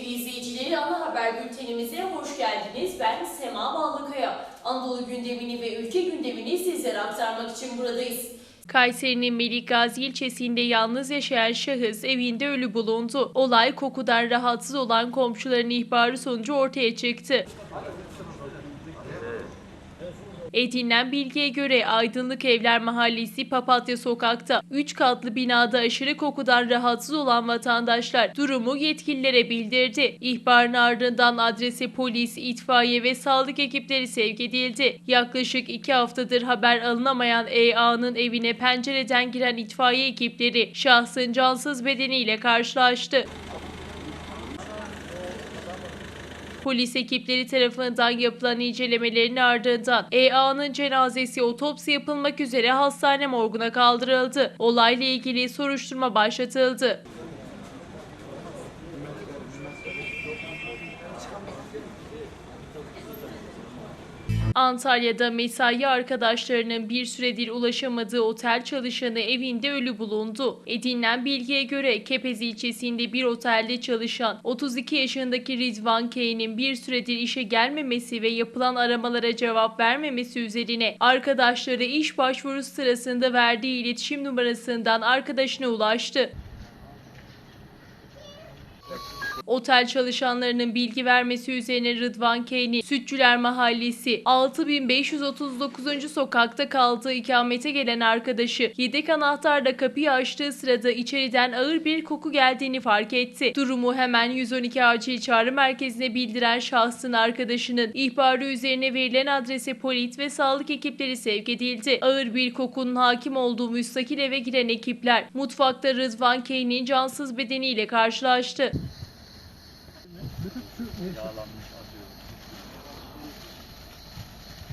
TV izleyicileri ana haber bültenimize hoş geldiniz. Ben Sema Ballıkaya. Anadolu gündemini ve ülke gündemini sizlere aktarmak için buradayız. Kayseri'nin Melik Gazi ilçesinde yalnız yaşayan şahıs evinde ölü bulundu. Olay kokudan rahatsız olan komşuların ihbarı sonucu ortaya çıktı. Edinilen bilgiye göre Aydınlık Evler Mahallesi Papatya Sokak'ta 3 katlı binada aşırı kokudan rahatsız olan vatandaşlar durumu yetkililere bildirdi. İhbarın ardından adrese polis, itfaiye ve sağlık ekipleri sevk edildi. Yaklaşık 2 haftadır haber alınamayan EA'nın evine pencereden giren itfaiye ekipleri şahsın cansız bedeniyle karşılaştı. Polis ekipleri tarafından yapılan incelemelerin ardından EA'nın cenazesi otopsi yapılmak üzere hastane morguna kaldırıldı. Olayla ilgili soruşturma başlatıldı. Antalya'da mesai arkadaşlarının bir süredir ulaşamadığı otel çalışanı evinde ölü bulundu. Edinilen bilgiye göre Kepez ilçesinde bir otelde çalışan 32 yaşındaki Rizvan K'nin bir süredir işe gelmemesi ve yapılan aramalara cevap vermemesi üzerine arkadaşları iş başvurusu sırasında verdiği iletişim numarasından arkadaşına ulaştı. Otel çalışanlarının bilgi vermesi üzerine Rıdvan K'nin Sütçüler Mahallesi 6539. sokakta kaldığı ikamete gelen arkadaşı yedek anahtarla kapıyı açtığı sırada içeriden ağır bir koku geldiğini fark etti. Durumu hemen 112 acil çağrı merkezine bildiren şahsın arkadaşının ihbarı üzerine verilen adrese polis ve sağlık ekipleri sevk edildi. Ağır bir kokunun hakim olduğu müstakil eve giren ekipler mutfakta Rıdvan K'nin cansız bedeniyle karşılaştı.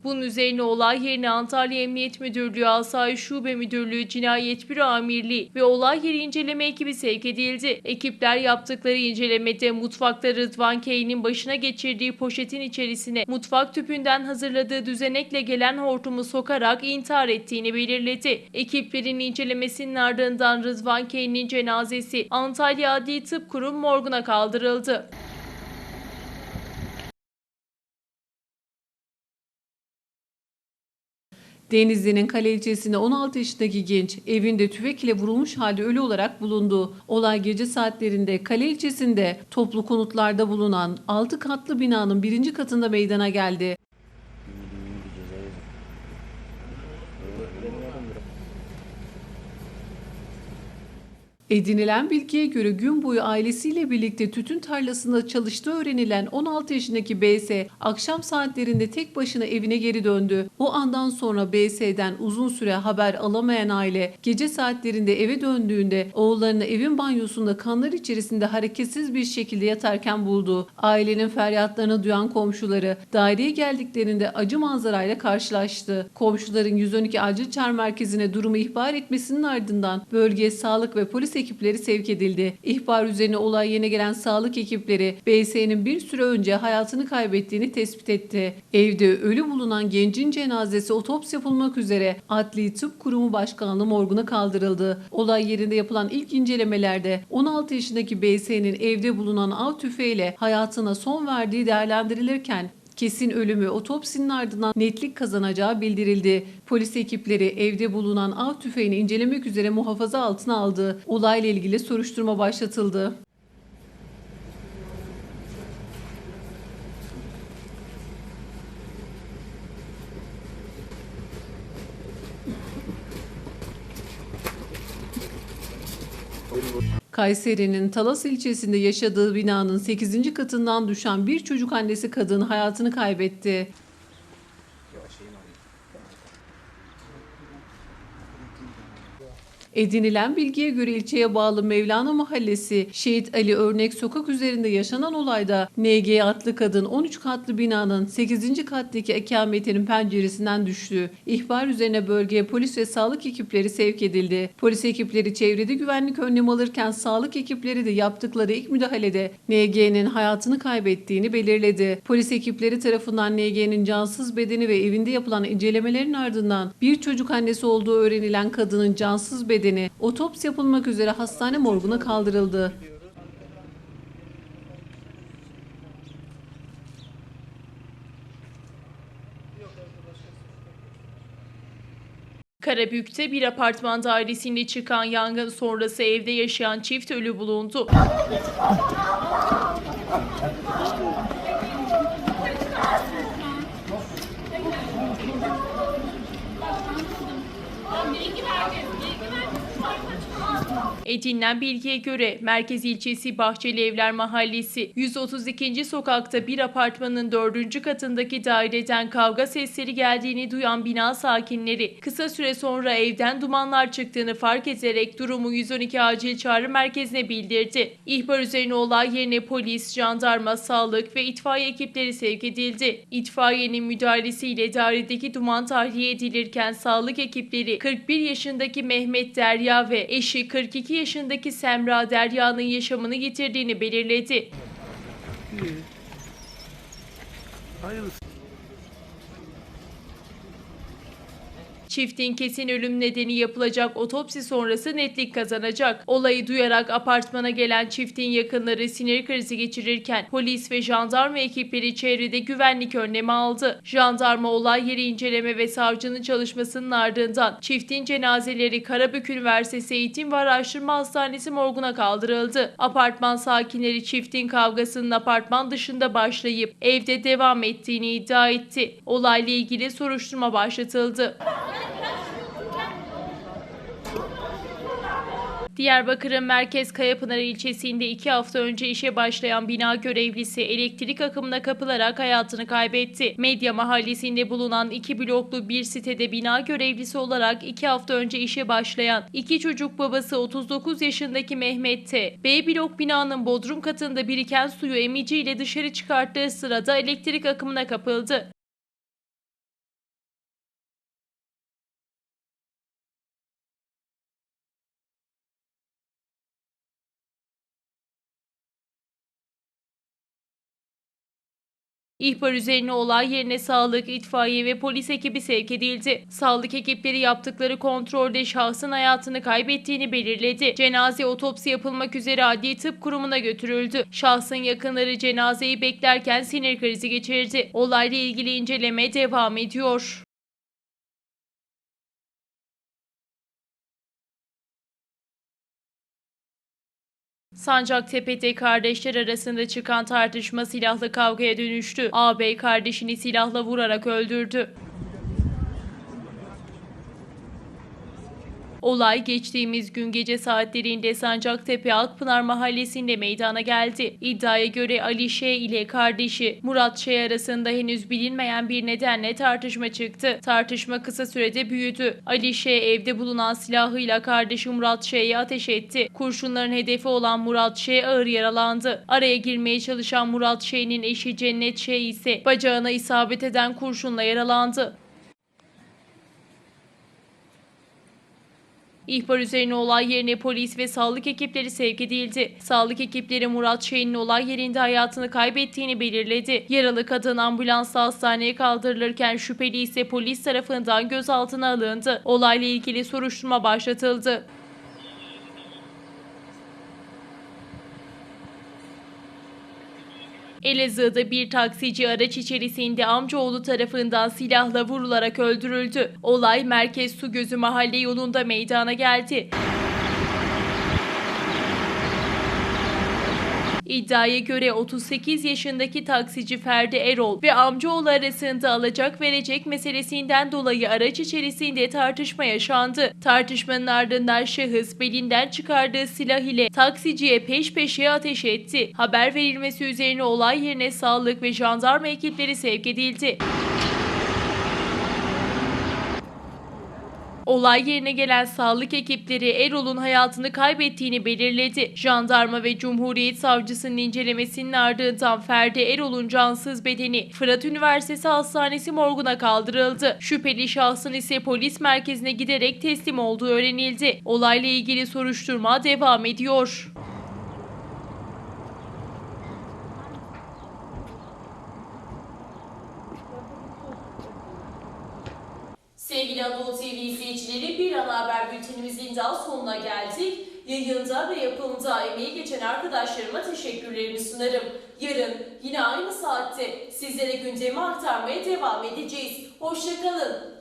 Bunun üzerine olay yerine Antalya Emniyet Müdürlüğü, Asayiş Şube Müdürlüğü, Cinayet Büro Amirliği ve olay yeri inceleme ekibi sevk edildi. Ekipler yaptıkları incelemede mutfakta Rıdvan K'nin başına geçirdiği poşetin içerisine mutfak tüpünden hazırladığı düzenekle gelen hortumu sokarak intihar ettiğini belirledi. Ekiplerin incelemesinin ardından Rıdvan K'nin cenazesi Antalya Adli Tıp Kurum morguna kaldırıldı. Denizli'nin Kale ilçesinde 16 yaşındaki genç evinde tüfek ile vurulmuş halde ölü olarak bulundu. Olay gece saatlerinde Kale ilçesinde toplu konutlarda bulunan 6 katlı binanın birinci katında meydana geldi. Edinilen bilgiye göre gün boyu ailesiyle birlikte tütün tarlasında çalıştığı öğrenilen 16 yaşındaki BS akşam saatlerinde tek başına evine geri döndü. O andan sonra BS'den uzun süre haber alamayan aile gece saatlerinde eve döndüğünde oğullarını evin banyosunda kanlar içerisinde hareketsiz bir şekilde yatarken buldu. Ailenin feryatlarını duyan komşuları daireye geldiklerinde acı manzarayla karşılaştı. Komşuların 112 acil çağrı merkezine durumu ihbar etmesinin ardından bölgeye sağlık ve polis ekipleri sevk edildi. İhbar üzerine olay yerine gelen sağlık ekipleri BS'nin bir süre önce hayatını kaybettiğini tespit etti. Evde ölü bulunan gencin cenazesi otopsi yapılmak üzere Adli Tıp Kurumu Başkanlığı morguna kaldırıldı. Olay yerinde yapılan ilk incelemelerde 16 yaşındaki BS'nin evde bulunan av tüfeğiyle hayatına son verdiği değerlendirilirken Kesin ölümü otopsinin ardından netlik kazanacağı bildirildi. Polis ekipleri evde bulunan av tüfeğini incelemek üzere muhafaza altına aldı. Olayla ilgili soruşturma başlatıldı. Kayseri'nin Talas ilçesinde yaşadığı binanın 8. katından düşen bir çocuk annesi kadın hayatını kaybetti. Edinilen bilgiye göre ilçeye bağlı Mevlana Mahallesi Şehit Ali Örnek Sokak üzerinde yaşanan olayda NG adlı kadın 13 katlı binanın 8. kattaki ikametinin penceresinden düştü. İhbar üzerine bölgeye polis ve sağlık ekipleri sevk edildi. Polis ekipleri çevrede güvenlik önlemi alırken sağlık ekipleri de yaptıkları ilk müdahalede NG'nin hayatını kaybettiğini belirledi. Polis ekipleri tarafından NG'nin cansız bedeni ve evinde yapılan incelemelerin ardından bir çocuk annesi olduğu öğrenilen kadının cansız bedeni bedeni otopsi yapılmak üzere hastane morguna kaldırıldı. Karabük'te bir apartman dairesinde çıkan yangın sonrası evde yaşayan çift ölü bulundu. Tamam bilgi vereceğiz. Bilgi vereceğiz. Edinilen bilgiye göre Merkez ilçesi Bahçeli Evler Mahallesi 132. sokakta bir apartmanın 4. katındaki daireden kavga sesleri geldiğini duyan bina sakinleri kısa süre sonra evden dumanlar çıktığını fark ederek durumu 112 acil çağrı merkezine bildirdi. İhbar üzerine olay yerine polis, jandarma, sağlık ve itfaiye ekipleri sevk edildi. İtfaiyenin müdahalesiyle dairedeki duman tahliye edilirken sağlık ekipleri 41 yaşındaki Mehmet Derya ve eşi 42 yaşındaki Semra Derya'nın yaşamını yitirdiğini belirledi. Hayırlısı. Çiftin kesin ölüm nedeni yapılacak otopsi sonrası netlik kazanacak. Olayı duyarak apartmana gelen çiftin yakınları sinir krizi geçirirken polis ve jandarma ekipleri çevrede güvenlik önlemi aldı. Jandarma olay yeri inceleme ve savcının çalışmasının ardından çiftin cenazeleri Karabük Üniversitesi Eğitim ve Araştırma Hastanesi morguna kaldırıldı. Apartman sakinleri çiftin kavgasının apartman dışında başlayıp evde devam ettiğini iddia etti. Olayla ilgili soruşturma başlatıldı. Diyarbakır'ın Merkez Kayapınar ilçesinde iki hafta önce işe başlayan bina görevlisi elektrik akımına kapılarak hayatını kaybetti. Medya mahallesinde bulunan iki bloklu bir sitede bina görevlisi olarak iki hafta önce işe başlayan iki çocuk babası 39 yaşındaki Mehmet T. B blok binanın bodrum katında biriken suyu emiciyle dışarı çıkarttığı sırada elektrik akımına kapıldı. İhbar üzerine olay yerine sağlık, itfaiye ve polis ekibi sevk edildi. Sağlık ekipleri yaptıkları kontrolde şahsın hayatını kaybettiğini belirledi. Cenaze otopsi yapılmak üzere adli tıp kurumuna götürüldü. Şahsın yakınları cenazeyi beklerken sinir krizi geçirdi. Olayla ilgili inceleme devam ediyor. Sancaktepe'de kardeşler arasında çıkan tartışma silahlı kavgaya dönüştü. Ağabey kardeşini silahla vurarak öldürdü. Olay geçtiğimiz gün gece saatlerinde Sancaktepe Akpınar mahallesinde meydana geldi. İddiaya göre Ali Ş ile kardeşi Murat Ş arasında henüz bilinmeyen bir nedenle tartışma çıktı. Tartışma kısa sürede büyüdü. Ali Ş evde bulunan silahıyla kardeşi Murat Ş'ye ateş etti. Kurşunların hedefi olan Murat Ş ağır yaralandı. Araya girmeye çalışan Murat Ş'nin eşi Cennet Ş ise bacağına isabet eden kurşunla yaralandı. İhbar üzerine olay yerine polis ve sağlık ekipleri sevk edildi. Sağlık ekipleri Murat Şahin'in olay yerinde hayatını kaybettiğini belirledi. Yaralı kadın ambulansla hastaneye kaldırılırken şüpheli ise polis tarafından gözaltına alındı. Olayla ilgili soruşturma başlatıldı. Elazığ'da bir taksici araç içerisinde amcaoğlu tarafından silahla vurularak öldürüldü. Olay Merkez Su Gözü mahalle yolunda meydana geldi. İddiaya göre 38 yaşındaki taksici Ferdi Erol ve amcaoğlu arasında alacak verecek meselesinden dolayı araç içerisinde tartışma yaşandı. Tartışmanın ardından şahıs belinden çıkardığı silah ile taksiciye peş peşe ateş etti. Haber verilmesi üzerine olay yerine sağlık ve jandarma ekipleri sevk edildi. Olay yerine gelen sağlık ekipleri Erol'un hayatını kaybettiğini belirledi. Jandarma ve Cumhuriyet Savcısının incelemesinin ardından Ferdi Erol'un cansız bedeni Fırat Üniversitesi Hastanesi morguna kaldırıldı. Şüpheli şahsın ise polis merkezine giderek teslim olduğu öğrenildi. Olayla ilgili soruşturma devam ediyor. Sevgili Anadolu TV izleyicileri bir ana haber bültenimizin daha sonuna geldik. Yayında ve yapımda emeği geçen arkadaşlarıma teşekkürlerimi sunarım. Yarın yine aynı saatte sizlere gündemi aktarmaya devam edeceğiz. Hoşçakalın.